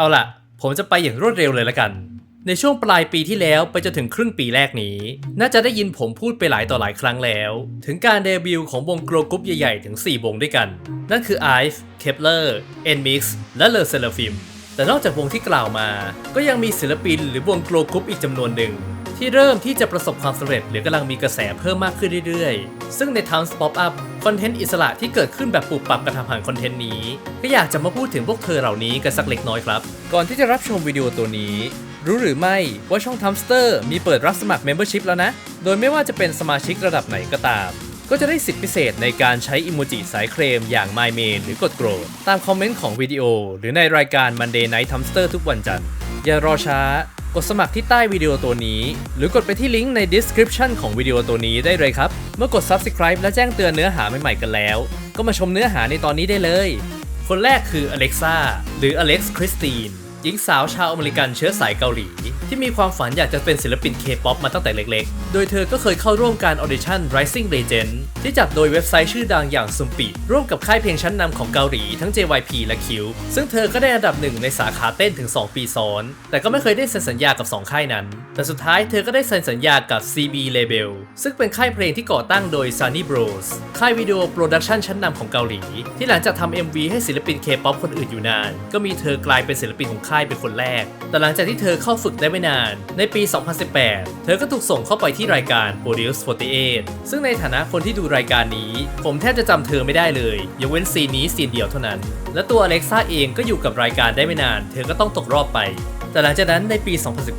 เอาล่ะ ผมจะไปอย่างรวดเร็วเลยละกัน ในช่วงปลายปีที่แล้วไปจนถึงครึ่งปีแรกนี้ น่าจะได้ยินผมพูดไปหลายต่อหลายครั้งแล้ว ถึงการเดบิวต์ของวงโกลกรุ๊ปใหญ่ๆ ถึง 4 วงด้วยกัน นั่นคือ IVE, Kepler, NMIX และ Le Seraphim แต่นอกจากวงที่กล่าวมา ก็ยังมีศิลปินหรือวงโกลกรุ๊ปอีกจำนวนหนึ่งที่เริ่มที่จะประสบความสำเร็จหรือกำลังมีกระแสเพิ่มมากขึ้นเรื่อยๆ ซึ่งใน Times Pop Up คอนเทนต์อิสระที่เกิดขึ้นแบบปรับปรับกระทำผ่านคอนเทนต์นี้ ก็อยากจะมาพูดถึงพวกเธอเหล่านี้กันสักเล็กน้อยครับ ก่อนที่จะรับชมวิดีโอตัวนี้ รู้หรือไม่ว่าช่อง Tumster มีเปิดรับสมัคร Membership แล้วนะ โดยไม่ว่าจะเป็นสมาชิกระดับไหนก็ตาม ก็จะได้สิทธิพิเศษในการใช้อิโมจิสายเครมอย่าง My Main หรือกดโกรธตามคอมเมนต์ของวิดีโอ หรือในรายการ Monday Night Tumster ทุกวันจันทร์อย่ารอช้า ดสมัครที่ใต้วิดีโอตัวนี้ หรือกดไปที่ลิงก์ใน description ของวิดีโอตัวนี้ได้เลยครับ เมื่อกด subscribe และแจ้งเตือนเนื้อหาใหม่ๆกันแล้ว ก็มาชมเนื้อหาในตอนนี้ได้เลย คนแรกคืออเล็กซ่าหรืออเล็กซ์คริสตินหญิงสาวชาวอเมริกันเชื้อสายเกาหลี ที่มีความฝันอยากจะเป็นศิลปินเคป๊อปมาตั้งแต่เล็กๆ โดยเธอก็เคยเข้าร่วมการออดิชั่น Rising Legend ที่จัดโดยเว็บไซต์ชื่อดังอย่างซุมปิร่วมกับค่ายเพลงชั้นนำของเกาหลีทั้ง JYP และ Q ซึ่งเธอก็ได้อันดับหนึ่งในสาขาเต้นถึง 2 ปีซ้อน แต่ก็ไม่เคยได้เซ็นสัญญากับ 2 ค่ายนั้น แต่สุดท้ายเธอก็ได้เซ็นสัญญากับ CB Label ซึ่งเป็นค่ายเพลงที่ก่อตั้งโดย Sunny Bros ค่ายวิดีโอโปรดักชันชั้นนำของเกาหลี ที่หลังจากทำ MV ให้ศิลปิน K-POP คนอื่นอยู่นาน ก็มีเธอกลายเป็นศิลปินของค่ายเป็นคนแรก แต่หลังจากที่เธอเข้าฝึกได้ไม่นาน ในปี 2018 เธอก็ถูกส่งเข้าไปที่รายการ Produce 48 ซึ่งในฐานะคนที่ดูรายการนี้ ผมแทบจะจำเธอไม่ได้เลย ยกเว้นซีนนี้ซีนเดียวเท่านั้น และตัวอเล็กซ่าเองก็อยู่กับรายการได้ไม่นาน เธอก็ต้องตกรอบไป แต่หลังจากนั้นในปี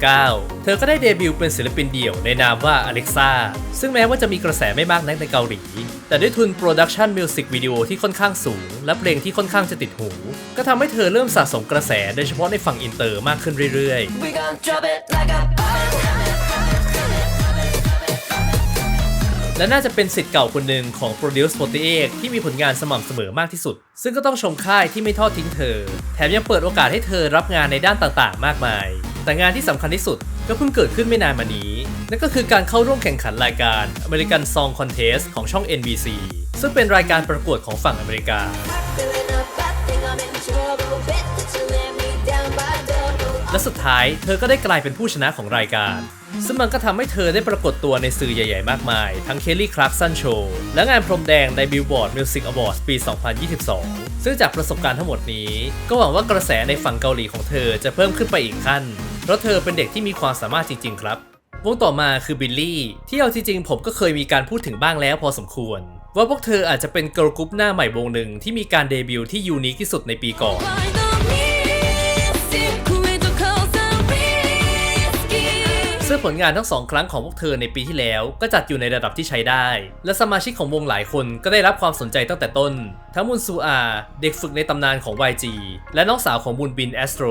2019 เธอก็ได้เดบิวต์เป็นศิลปินเดี่ยวในนามว่าอเล็กซ่าซึ่งแม้ว่าจะมีกระแสไม่มากนักในเกาหลี แต่ด้วยทุนโปรดักชันมิวสิกวิดีโอที่ค่อนข้างสูง และเพลงที่ค่อนข้างจะติดหู ก็ทำให้เธอเริ่มสะสมกระแสโดยเฉพาะในฝั่งอินเตอร์มากขึ้นเรื่อยๆ และน่าจะเป็นสิทธิ์เก่าคนหนึ่งของ Produce 48 ที่มีผลงานสม่ำเสมอมากที่สุด ซึ่งก็ต้องชมค่ายที่ไม่ทอดทิ้งเธอ แถมยังเปิดโอกาสให้เธอรับงานในด้านต่างๆ มากมาย แต่งานที่สำคัญที่สุดก็เพิ่งเกิดขึ้นไม่นานมานี้ นั่นก็คือการเข้าร่วมแข่งขันรายการ American Song Contest ของช่อง NBC ซึ่งเป็นรายการประกวดของฝั่งอเมริกา และสุดท้ายเธอก็ได้กลายเป็นผู้ชนะของรายการ ซึ่งมันก็ทำให้เธอได้ปรากฏตัวในสื่อใหญ่ๆ มากมาย ทั้ง Kelly Clarkson Show และงานพรมแดงใน Billboard Music Awards ปี 2022 ซึ่งจากประสบการณ์ทั้งหมดนี้ ก็หวังว่ากระแสในฝั่งเกาหลีของเธอจะเพิ่มขึ้นไปอีกขั้น เพราะเธอเป็นเด็กที่มีความสามารถจริงๆ ครับ วงต่อมาคือบิลลี่ที่เอาจริงๆผมก็เคยมีการพูดถึงบ้างแล้วพอสมควร ว่าพวกเธออาจจะเป็นเกิร์ลกรุ๊ปหน้าใหม่วงหนึ่งที่มีการเดบิวต์ที่ยูนิคที่สุดในปีก่อน ซึ่งผลงานทั้งสองครั้งของพวกเธอในปีที่แล้วก็จัดอยู่ในระดับที่ใช้ได้ และสมาชิกของวงหลายคนก็ได้รับความสนใจตั้งแต่ต้น ทั้งมุนซูอา เด็กฝึกในตำนานของ YG และน้องสาวของบุนบินแอสโตร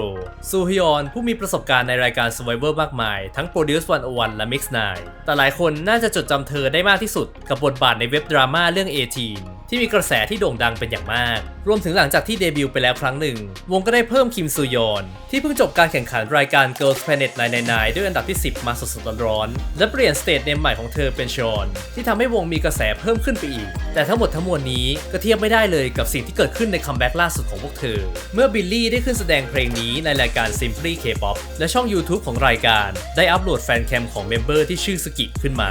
ซูฮยอนผู้มีประสบการณ์ในรายการ Survivor มากมาย ทั้ง Produce 101 และ Mix 9แต่หลายคนน่าจะจดจำเธอได้มากที่สุดกับบทบาทในเว็บดราม่าเรื่อง18 ที่มีกระแสที่โด่งดังเป็นอย่างมาก รวมถึงหลังจากที่เดบิวต์ไปแล้วครั้งหนึ่ง วงก็ได้เพิ่มคิมซูยอนที่เพิ่งจบการแข่งขันรายการ Girls Planet 999 ด้วยอันดับที่ 10 มาสดๆร้อนๆและเปลี่ยนสเตทเนมใหม่ของเธอเป็นชอนที่ทำให้วงมีกระแสเพิ่มขึ้นไปอีก แต่ทั้งหมดทั้งมวลนี้ก็เทียบไม่ได้เลยกับสิ่งที่เกิดขึ้นในคัมแบ็กล่าสุดของพวกเธอ เมื่อบิลลี่ได้ขึ้นแสดงเพลงนี้ในรายการ Simply K-pop และช่อง YouTube ของรายการ ได้อัปโหลดแฟนแคมของเมมเบอร์ที่ชื่อสกิขึ้นมา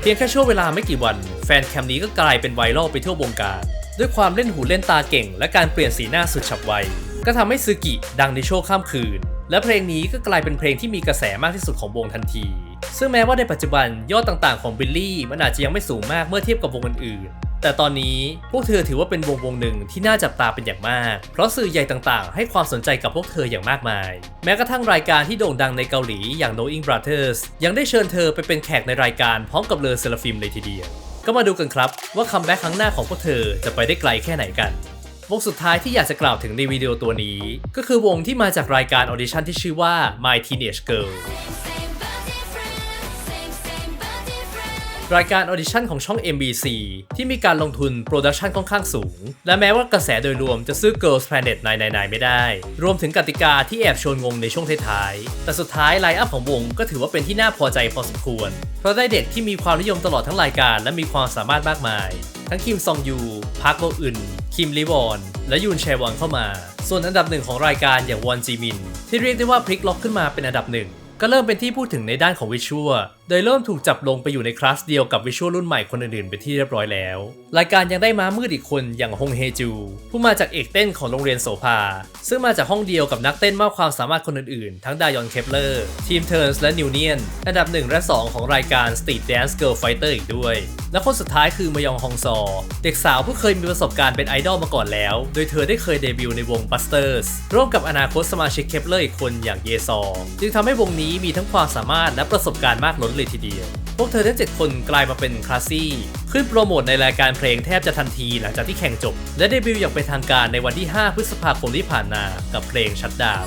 เพียงแค่ช่วงเวลาไม่กี่วัน แฟนแคมนี้ก็กลายเป็นไวรัลไปทั่ววงการ ด้วยความเล่นหูเล่นตาเก่ง และการเปลี่ยนสีหน้าสุดฉับไว ก็ทำให้ซึกิดังในช่วงข้ามคืน และเพลงนี้ก็กลายเป็นเพลงที่มีกระแสมากที่สุดของวงทันที ซึ่งแม้ว่าในปัจจุบันยอดต่างๆของบิลลี่มันอาจจะยังไม่สูงมากเมื่อเทียบกับวงอื่นๆ แต่ตอนนี้พวกเธอถือว่าเป็นวงวงหนึ่งที่น่าจับตาเป็นอย่างมาก เพราะสื่อใหญ่ต่างๆ ให้ความสนใจกับพวกเธออย่างมากมาย แม้กระทั่งรายการที่โด่งดังในเกาหลีอย่าง Knowing Brothers ยังได้เชิญเธอไปเป็นแขกในรายการพร้อมกับเลอเซลฟิมเลยทีเดียว ก็มาดูกันครับว่าคัมแบ็กครั้งหน้าของพวกเธอจะไปได้ไกลแค่ไหนกัน วงสุดท้ายที่อยากจะกล่าวถึงในวิดีโอตัวนี้ ก็คือวงที่มาจากรายการออดิชั่นที่ชื่อว่า My Teenage Girl รายการออดิชั่นของช่อง MBC ที่มีการลงทุนโปรดักชันค่อนข้างสูง และแม้ว่ากระแสโดยรวมจะซื้อ Girls Planet 999ไม่ได้ รวมถึงกติกาที่แอบชวนงงในช่วงท้ายๆ แต่สุดท้ายไลน์อัพของวงก็ถือว่าเป็นที่น่าพอใจพอสมควร เพราะได้เด็กที่มีความนิยมตลอดทั้งรายการและมีความสามารถมากมาย ทั้งคิมซองยูพักโบอึน คิมลีวอน และยูนแชวอนเข้ามา ส่วนอันดับหนึ่งของรายการอย่างวอนจีมิน ที่เรียกได้ว่าพลิกล็อกขึ้นมาเป็นอันดับหนึ่งก็เริ่มเป็นที่พูดถึงในด้านของวิชวล โดยเริ่มถูกจับลงไปอยู่ในคลาสเดียวกับวิชวลรุ่นใหม่คนอื่นๆเป็นที่เรียบร้อยแล้ว รายการยังได้ม้ามืดอีกคนอย่างฮงเฮจู ผู้มาจากเอกเต้นของโรงเรียนโสภา ซึ่งมาจากห้องเดียวกับนักเต้นมากความสามารถคนอื่นๆ ทั้งดายอนเคปเลอร์ ทีมเทิร์นส์และนิวเนียน อันดับ 1 และ 2 ของรายการ Street Dance Girl Fighter อีกด้วย และคนสุดท้ายคือมยองฮองซอ เด็กสาวผู้เคยมีประสบการณ์เป็นไอดอลมาก่อนแล้ว โดยเธอได้เคยเดบิวต์ในวง Busters ร่วมกับอนาคตสมาชิกเคปเลอร์อีกคนอย่างเยซองจึงทำให้วงนี้มีทั้งความสามารถและประสบการณ์มากล้นเลยทีเดียว พวกเธอทั้ง 7 คนกลายมาเป็นคลาสซี่ขึ้นโปรโมทในรายการเพลงแทบจะทันทีหลังจากที่แข่งจบ และเดบิวต์อย่างเป็นทางการในวันที่ 5 พฤษภาคมที่ผ่านมากับเพลงชัดดาว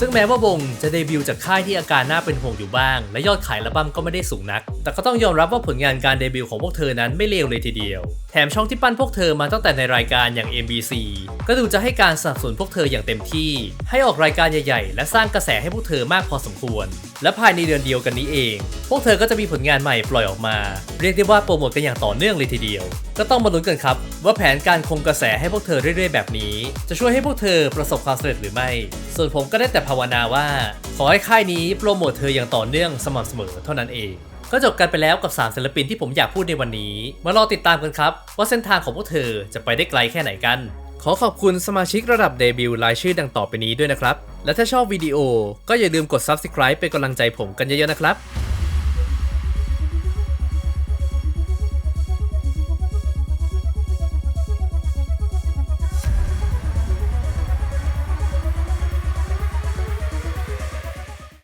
ซึ่งแม้ว่าวงจะเดบิวต์จากค่ายที่อาการน่าเป็นห่วงอยู่บ้าง และยอดขายระบั้มก็ไม่ได้สูงนัก แต่ก็ต้องยอมรับว่าผลงานการเดบิวต์ของพวกเธอนั้นไม่เลวเลยทีเดียว ถมช่องที่ปั้นพวกเธอมาตั้งแต่ในรายการอย่าง MBC ก็ดูจะให้การสนับสนุนพวกเธออย่างเต็มที่ ให้ออกรายการใหญ่ ๆ และสร้างกระแสให้พวกเธอมากพอสมควร และภายในเดือนเดียวกันนี้เอง พวกเธอก็จะมีผลงานใหม่ปล่อยออกมา เรียกได้ว่าโปรโมทกันอย่างต่อเนื่องเลยทีเดียว ก็ต้องมาลุ้นกันครับ ว่าแผนการคงกระแสให้พวกเธอเรื่อย ๆ แบบนี้ จะช่วยให้พวกเธอประสบความสำเร็จหรือไม่ ส่วนผมก็ได้แต่ภาวนาว่า ขอให้ค่ายนี้โปรโมทเธออย่างต่อเนื่องสม่ำเสมอเท่านั้นเอง ก็จบกันไปแล้วกับ 3ศิลปินที่ผมอยากพูดในวันนี้ มารอติดตามกันครับ ว่าเส้นทางของพวกเธอจะไปได้ไกลแค่ไหนกัน ขอขอบคุณสมาชิกระดับเดบิวต์รายชื่อดังต่อไปนี้ด้วยนะครับ และถ้าชอบวิดีโอก็อย่าลืมกด subscribe เป็นกำลังใจผมกันเยอะๆนะครับ